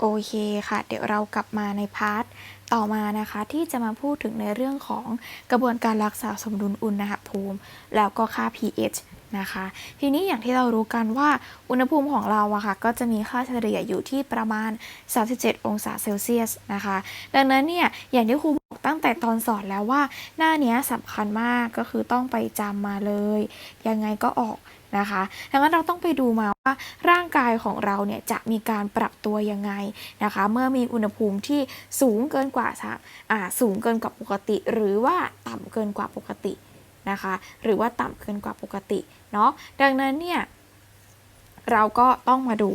โอเคค่ะ เดี๋ยวเรากลับมาในพาร์ทต่อมานะคะที่จะมาพูดถึงในเรื่องของกระบวนการรักษาสมดุลอุณหภูมิ แล้วก็ค่า pH นะคะ ทีนี้อย่างที่เรารู้กันว่าอุณหภูมิของเราอะค่ะก็จะมีค่าเฉลี่ยอยู่ที่ประมาณ 37 องศาเซลเซียสนะคะ ดังนั้นเนี่ยอย่างที่ครู ตั้งแต่ตอนสอนแล้วว่าหน้าเนี้ยสำคัญมากก็คือต้องไปจำมาเลย ยังไงก็ออกนะคะดังนั้นเราต้องไปดูมาว่าร่างกายของเราเนี่ยจะมีการปรับตัวยังไงนะคะ เมื่อมีอุณหภูมิที่สูงเกินกว่าสะอ่าสูงเกินกว่าปกติ หรือว่าต่ำเกินกว่าปกตินะคะ หรือว่าต่ำเกินกว่าปกติเนาะดังนั้นเนี่ย เราก็ต้องมาดู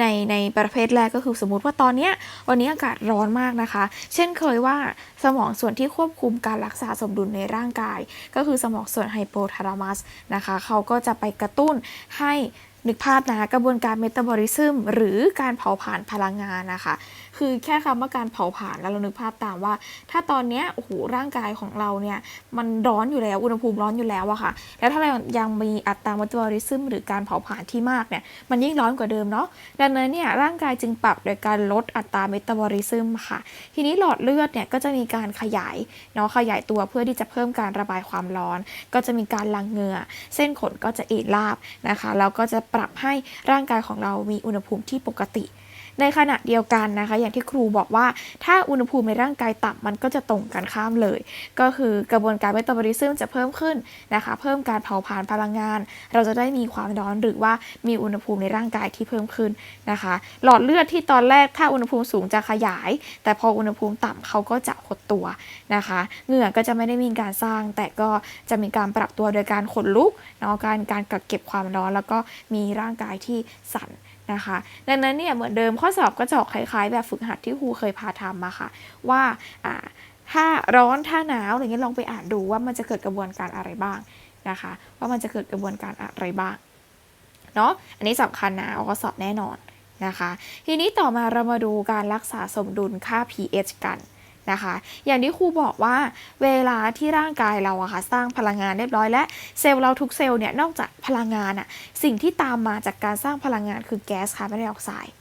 ในในประเภทแรกก็คือสมมติว่าตอนเนี้ยวันนี้อากาศร้อนมากนะคะ เช่นเคยว่าสมองส่วนที่ควบคุมการรักษาสมดุลในร่างกาย ก็คือสมองส่วนไฮโปทาลามัสนะคะ เขาก็จะไปกระตุ้นให้นึกภาพนะกระบวนการเมตาบอลิซึมหรือการเผาผลาญพลังงานนะคะ คือแค่คำว่าการเผาผลาญแล้วเรานึกภาพตามว่า ถ้าตอนเนี้ยโอ้โหร่างกายของเราเนี่ยมันร้อนอยู่แล้วอุณหภูมิร้อนอยู่แล้วอะค่ะ แล้วถ้าเรายังมีอัตราเมตาบอลิซึมหรือการเผาผลาญที่มากเนี่ยมันยิ่งร้อนกว่าเดิมเนาะดังนั้นเนี่ยร่างกายจึงปรับโดยการลดอัตราเมตาบอลิซึมค่ะ ทีนี้หลอดเลือดเนี่ยก็จะมีการขยายเนาะขยายตัวเพื่อที่จะเพิ่มการระบายความร้อน ก็จะมีการลังเหงื่อ เส้นขนก็จะเอดราบนะคะแล้วก็จะปรับให้ร่างกายของเรามีอุณหภูมิที่ปกติ ในขณะเดียวกันนะคะ อย่างที่ครูบอกว่าถ้าอุณหภูมิในร่างกายต่ำมันก็จะตรงกันข้ามเลย ก็คือกระบวนการเมตาบอลิซึมจะเพิ่มขึ้นนะคะ เพิ่มการเผาผลาญพลังงาน เราจะได้มีความร้อนหรือว่ามีอุณหภูมิในร่างกายที่เพิ่มขึ้นนะคะ หลอดเลือดที่ตอนแรกถ้าอุณหภูมิสูงจะขยาย แต่พออุณหภูมิต่ำเขาก็จะหดตัวนะคะ เหงื่อก็จะไม่ได้มีการสร้าง แต่ก็จะมีการปรับตัวโดยการขนลุกเนาะการการกักเก็บความร้อนแล้วก็มีร่างกายที่สั่น นะคะ ดังนั้นเนี่ยเหมือนเดิมข้อสอบก็จะออกคล้าย ๆ แบบฝึกหัดที่ครูเคยพาทำมาค่ะ ว่าถ้าร้อนถ้าหนาวอะไรเงี้ยลองไปอ่านดูว่ามันจะเกิดกระบวนการอะไรบ้างนะคะ ว่ามันจะเกิดกระบวนการอะไรบ้างเนาะอันนี้สำคัญนะเอาข้อสอบแน่นอนนะคะ ทีนี้ต่อมาเรามาดูการรักษาสมดุลค่า pH กัน นะคะ อย่างที่ครูบอกว่าเวลาที่ร่างกายเราอะค่ะสร้างพลังงานเรียบร้อยและเซลล์เราทุกเซลล์เนี่ยนอกจากพลังงานอะสิ่งที่ตามมาจากการสร้างพลังงานคือแก๊สคาร์บอนไดออกไซด์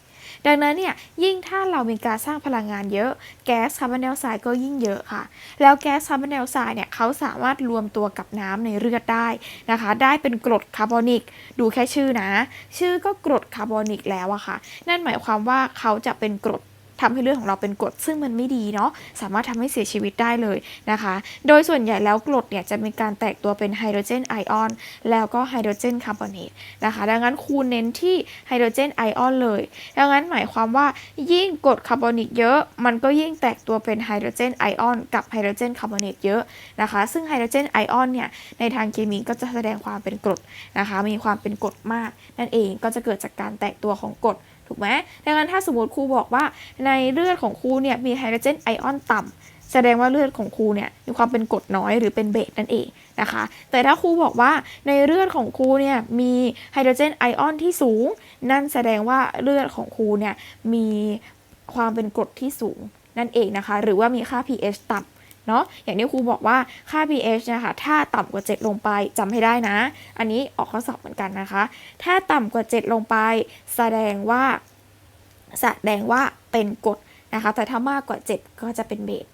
ดังนั้นเนี่ยยิ่งถ้าเรามีการสร้างพลังงานเยอะ แก๊สคาร์บอนไดออกไซด์ก็ยิ่งเยอะค่ะ แล้วแก๊สคาร์บอนไดออกไซด์เนี่ยเขาสามารถรวมตัวกับน้ำในเลือดได้นะคะ ได้เป็นกรดคาร์บอนิก ดูแค่ชื่อนะ ชื่อก็กรดคาร์บอนิกแล้วอะค่ะ นั่นหมายความว่าเขาจะเป็นกรด ทำให้เลือดของเราเป็นกรดซึ่งมันไม่ดีเนาะสามารถทำให้เสียชีวิตได้เลยนะคะ โดยส่วนใหญ่แล้วกรดเนี่ยจะมีการแตกตัวเป็นไฮโดรเจนไอออนแล้วก็ไฮโดรเจนคาร์บอเนตนะคะ ดังนั้นครูเน้นที่ไฮโดรเจนไอออนเลย ดังนั้นหมายความว่ายิ่งกรดคาร์บอนิกเยอะ มันก็ยิ่งแตกตัวเป็นไฮโดรเจนไอออนกับไฮโดรเจนคาร์บอเนตเยอะนะคะ ซึ่งไฮโดรเจนไอออนเนี่ยในทางเคมีก็จะแสดงความเป็นกรดนะคะ มีความเป็นกรดมาก นั่นเองก็จะเกิดจากการแตกตัวของกรด ถูกไหมดังนั้นถ้าสมมติครูบอกว่าในเลือดของครูเนี่ยมีไฮโดรเจนไอออนต่ำแสดงว่าเลือดของครูเนี่ยมีความเป็นกรดน้อยหรือเป็นเบสนั่นเองนะคะ แต่ถ้าครูบอกว่าในเลือดของครูเนี่ยมีไฮโดรเจนไอออนที่สูง นั่นแสดงว่าเลือดของครูเนี่ยมีความเป็นกรดที่สูงนั่นเองนะคะ หรือว่ามีค่า pH ต่ำ เนาะอย่างที่ครูบอกว่าค่า pH นะคะถ้าต่ำกว่า 7 ลงไปจำให้ได้นะ อันนี้ออกข้อสอบเหมือนกันนะคะ ถ้าต่ำกว่า 7 ลงไป แสดงว่า แสดงว่าเป็นกรดนะคะ แต่ถ้ามากกว่า 7 ก็จะเป็นเบส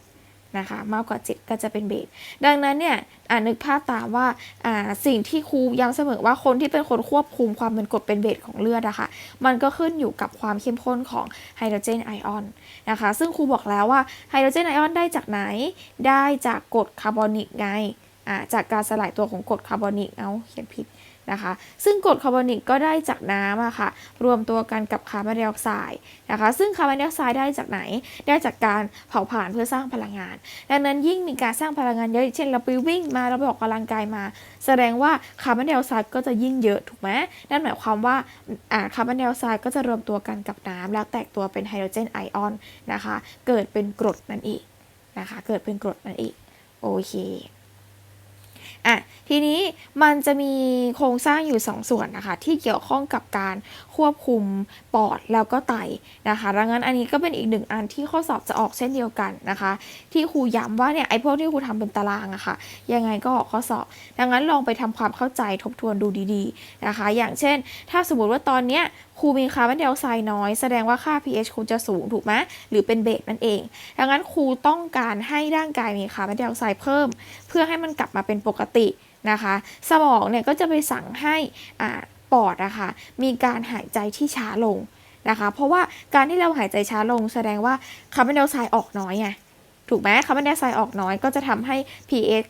นะคะมากกว่า 7 ก็จะเป็นเบสดังนั้นเนี่ยอ่านึกภาพตามว่าอ่าสิ่งที่ครูย้ำเสมอว่าคนที่เป็นคนควบคุมความเป็นกรดเป็นเบสของเลือดอะคะมันก็ขึ้นอยู่กับความเข้มข้นของไฮโดรเจนไอออนนะคะ ซึ่งครูบอกแล้วว่าไฮโดรเจนไอออนได้จากไหน ได้จากกรดคาร์บอนิกไงอ่าจากการสลายตัวของกรดคาร์บอนิกเอาเขียนผิด นะคะ ซึ่งกรดคาร์บอนิกก็ได้จากน้ำอะค่ะ รวมตัวกันกับคาร์บอนไดออกไซด์นะคะ ซึ่งคาร์บอนไดออกไซด์ได้จากไหน ได้จากการเผาผลาญเพื่อสร้างพลังงาน ดังนั้นยิ่งมีการสร้างพลังงานเยอะ เช่นเราไปวิ่งมาเราไปออกกำลังกายมา แสดงว่าคาร์บอนไดออกไซด์ก็จะยิ่งเยอะถูกไหมนั่นหมายความว่าอ่าคาร์บอนไดออกไซด์ก็จะรวมตัวกันกับน้ำแล้วแตกตัวเป็นไฮโดรเจนไอออนนะคะ เกิดเป็นกรดนั่นเองนะคะ เกิดเป็นกรดนั่นเองโอเค อะทีนี้มันจะมีโครงสร้างอยู่ 2 ส่วนนะคะ ที่เกี่ยวข้องกับการควบคุมปอดแล้วก็ไตนะคะดังนั้นอันนี้ก็เป็นอีกหนึ่งอันที่ข้อสอบจะออกเช่นเดียวกันนะคะ ที่ครูย้ำว่าเนี่ยไอ้พวกที่ครูทำเป็นตารางอะค่ะยังไงก็ออกข้อสอบ ดังนั้นลองไปทำความเข้าใจทบทวนดูดีๆนะคะ อย่างเช่น ถ้าสมมติว่าตอนเนี้ยครูมีคาร์บอนไดออกไซด์น้อยแสดงว่าค่า pH ครูจะสูงถูกไหมหรือเป็นเบสนั่นเอง ดังนั้นครูต้องการให้ร่างกายมีคาร์บอนไดออกไซด์เพิ่ม เพื่อให้มันกลับมาเป็นปกตินะคะ สมองเนี่ยก็จะไปสั่งให้อปอดนะคะมีการหายใจที่ช้าลงนะคะ เพราะว่าการที่เราหายใจช้าลงแสดงว่าคาร์บอนไดออกไซด์ออกน้อยไงถูกไหมคาร์บอนไดออกไซด์ออกน้อยก็จะทำให้ pH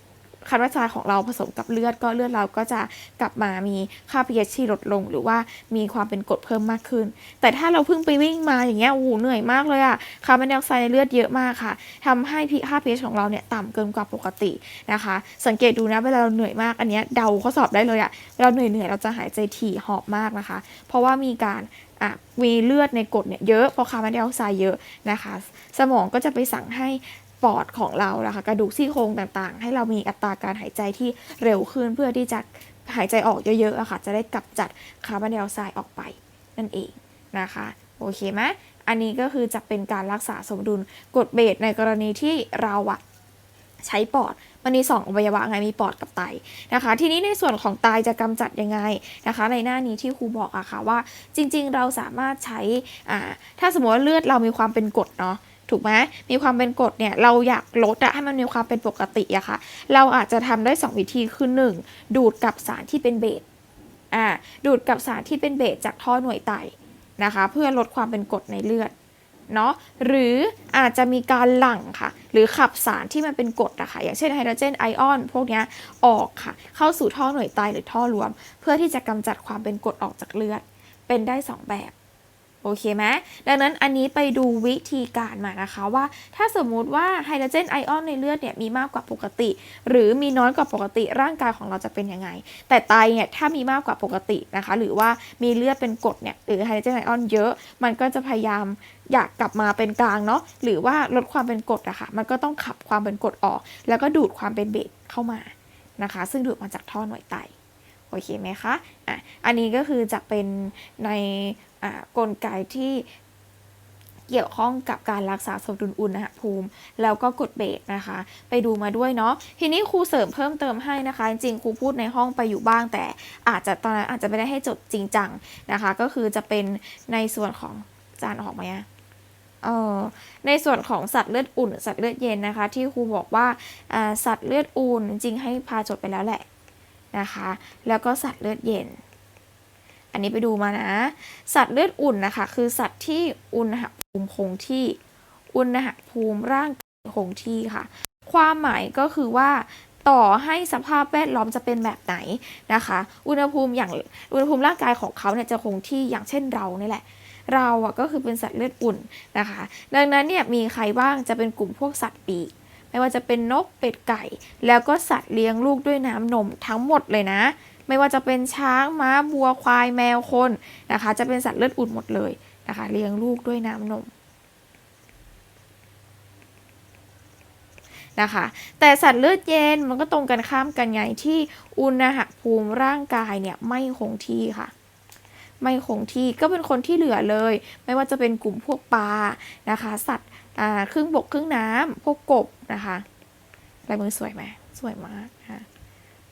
คาร์บอนไดออกไซด์ของเราผสมกับเลือดก็เลือดเราก็จะกลับมามีค่า pH ที่ลดลง หรือว่ามีความเป็นกรดเพิ่มมากขึ้น แต่ถ้าเราเพิ่งไปวิ่งมาอย่างเงี้ยโอ้โหเหนื่อยมากเลยอะคาร์บอนไดออกไซด์ในเลือดเยอะมากค่ะทำให้ค่า pH ของเราเนี่ยต่ำเกินกว่าปกตินะคะ สังเกตดูนะเวลาเราเหนื่อยมากอันเนี้ยเดาข้อสอบได้เลยอะเวลาเหนื่อยเหนื่อยเราจะหายใจถี่หอบมากนะคะ เพราะว่ามีการอะมีเลือดในกรดเนี่ยเยอะเพราะคาร์บอนไดออกไซด์เยอะนะคะ สมองก็จะไปสั่งให้ ปอดของเรานะคะกระดูกซี่โครงต่างๆ ให้เรามีอัตราการหายใจที่เร็วขึ้นเพื่อที่จะหายใจออกเยอะๆอะค่ะ จะได้กำจัดคาร์บอนไดออกไซด์ออกไปนั่นเองนะคะ โอเคไหมอันนี้ก็คือจะเป็นการรักษาสมดุลกดเบสในกรณีที่เราอะใช้ปอดมันมีสองอวัยวะไงมีปอดกับไตนะคะ ทีนี้ในส่วนของไตจะกำจัดยังไงนะคะ ในหน้านี้ที่ครูบอกอะค่ะว่าจริงๆ เราสามารถใช้อ่าถ้าสมมติว่าเลือดเรามีความเป็นกรดเนาะ ถูกไหมมีความเป็นกรดเนี่ยเราอยากลดอะให้มันมีความเป็นปกติอะค่ะ เราอาจจะทำได้ 2 วิธีคือ 1 ดูดกับสารที่เป็นเบสอ่าดูดกับสารที่เป็นเบสจากท่อหน่วยไตนะคะ เพื่อลดความเป็นกรดในเลือดเนาะหรืออาจจะมีการหลั่งค่ะ หรือขับสารที่มันเป็นกรดอะค่ะอย่างเช่นไฮโดรเจนไอออนพวกเนี้ยออกค่ะ เข้าสู่ท่อหน่วยไตหรือท่อรวม เพื่อที่จะกำจัดความเป็นกรดออกจากเลือด เป็นได้ 2 แบบ โอเคไหมดังนั้นอันนี้ไปดูวิธีการมานะคะว่า ถ้าสมมุติว่าไฮโดรเจนไอออนในเลือดเนี่ยมีมากกว่าปกติ หรือมีน้อยกว่าปกติร่างกายของเราจะเป็นยังไง แต่ไตเนี่ยถ้ามีมากกว่าปกตินะคะ หรือว่ามีเลือดเป็นกรดเนี่ยหรือไฮโดรเจนไอออนเยอะ มันก็จะพยายามอยากกลับมาเป็นกลางเนาะหรือว่าลดความเป็นกรดอะค่ะมันก็ต้องขับความเป็นกรดออก แล้วก็ดูดความเป็นเบสเข้ามานะคะ ซึ่งดูดมาจากท่อหน่วยไตโอเคไหมคะอะอันนี้ก็คือจะเป็นใน กลไกที่เกี่ยวข้องกับการรักษาสมดุลอุณหภูมิ แล้วก็กดเบสนะคะ ไปดูมาด้วยเนาะทีนี้ครูเสริมเพิ่มเติมให้นะคะ จริงครูพูดในห้องไปอยู่บ้าง แต่อาจจะตอนนั้นอาจจะไม่ได้ให้จดจริงจังนะคะ ก็คือจะเป็นในส่วนของจานออกไหมอะเออในส่วนของสัตว์เลือดอุ่น สัตว์เลือดเย็นนะคะ ที่ครูบอกว่าสัตว์เลือดอุ่นจริงให้พาจดไปแล้วแหละนะคะ แล้วก็สัตว์เลือดเย็น อันนี้ไปดูมานะ สัตว์เลือดอุ่นนะคะ คือสัตว์ที่อุณหภูมิคงที่ อุณหภูมิร่างกายคงที่ค่ะ ความหมายก็คือว่าต่อให้สภาพแวดล้อมจะเป็นแบบไหนนะคะ อุณหภูมิอย่างอุณหภูมิร่างกายของเขาเนี่ยจะคงที่อย่างเช่นเรานี่แหละ เราอะก็คือเป็นสัตว์เลือดอุ่นนะคะ ดังนั้นเนี่ยมีใครบ้างจะเป็นกลุ่มพวกสัตว์ปีกไม่ว่าจะเป็นนกเป็ดไก่ แล้วก็สัตว์เลี้ยงลูกด้วยน้ำนมทั้งหมดเลยนะ ไม่ว่าจะเป็นช้างม้าบัวควายแมวคนนะคะ จะเป็นสัตว์เลือดอุ่นหมดเลยนะคะเลี้ยงลูกด้วยน้ำนมนะคะ แต่สัตว์เลือดเย็นมันก็ตรงกันข้ามกันไงที่อุณหภูมิร่างกายเนี่ยไม่คงที่ค่ะ ไม่คงที่ก็เป็นคนที่เหลือเลย ไม่ว่าจะเป็นกลุ่มพวกปลานะคะ สัตว์ครึ่งบกครึ่งน้ำพวกกบนะคะลายมือสวยไหมสวยมากนะคะ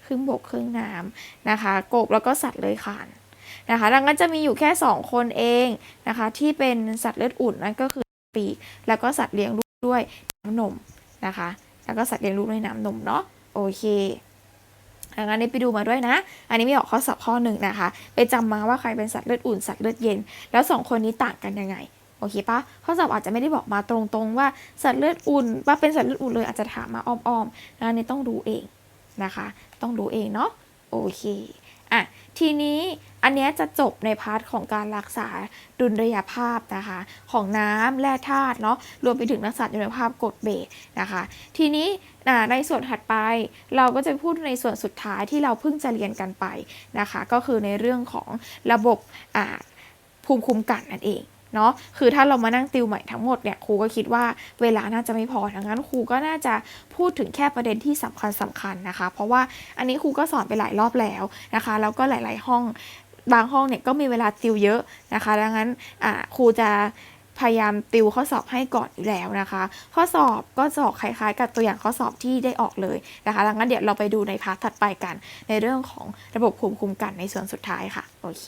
รึ่งบกครึ่งน้ำนะคะ กบแล้วก็สัตว์เลื้อยคลานนะคะ ดังนั้นจะมีอยู่แค่สองคนเองนะคะ ที่เป็นสัตว์เลือดอุ่นนั่นก็คือปีกแล้วก็สัตว์เลี้ยงลูกด้วยน้ำนมนะคะ แล้วก็สัตว์เลี้ยงลูกด้วยน้ำนมเนาะโอเคดังนั้นนี่ไปดูมาด้วยนะ อันนี้ไม่ออกข้อสอบข้อหนึ่งนะคะ ไปจำมาว่าใครเป็นสัตว์เลือดอุ่นสัตว์เลือดเย็น แล้วสองคนนี้ต่างกันยังไงโอเคปะข้อสอบอาจจะไม่ได้บอกมาตรงๆ ว่าสัตว์เลือดอุ่น ว่าเป็นสัตว์เลือดอุ่นเลยอาจจะถามมาอ้อมๆนะอันนี้ต้องดูเองนะคะ ต้องดูเองเนาะโอเคอะทีนี้อันเนี้ยจะจบในพาร์ทของการรักษาดุลยภาพนะคะ ของน้ำแร่ธาตุเนาะรวมไปถึงรักษาดุลยภาพกรดเบสนะคะ ทีนี้ในส่วนถัดไปเราก็จะพูดในส่วนสุดท้ายที่เราเพิ่งจะเรียนกันไปนะคะ ก็คือในเรื่องของระบบอ่าภูมิคุ้มกันนั่นเอง เนาะคือถ้าเรามานั่งติวใหม่ทั้งหมดเนี่ยครูก็คิดว่าเวลาน่าจะไม่พอดังนั้นครูก็น่าจะพูดถึงแค่ประเด็นที่สำคัญสำคัญนะคะ เพราะว่าอันนี้ครูก็สอนไปหลายรอบแล้วนะคะแล้วก็หลาย ๆ ห้องบางห้องเนี่ยก็มีเวลาติวเยอะนะคะ ดังนั้นอ่าครูจะพยายามติวข้อสอบให้ก่อนอยู่แล้วนะคะ ข้อสอบก็จะออกคล้ายๆ กับตัวอย่างข้อสอบที่ได้ออกเลยนะคะดังนั้นเดี๋ยวเราไปดูในพาร์ทถัดไปกัน ในเรื่องของระบบภูมิคุ้มกันในส่วนสุดท้ายค่ะ โอเค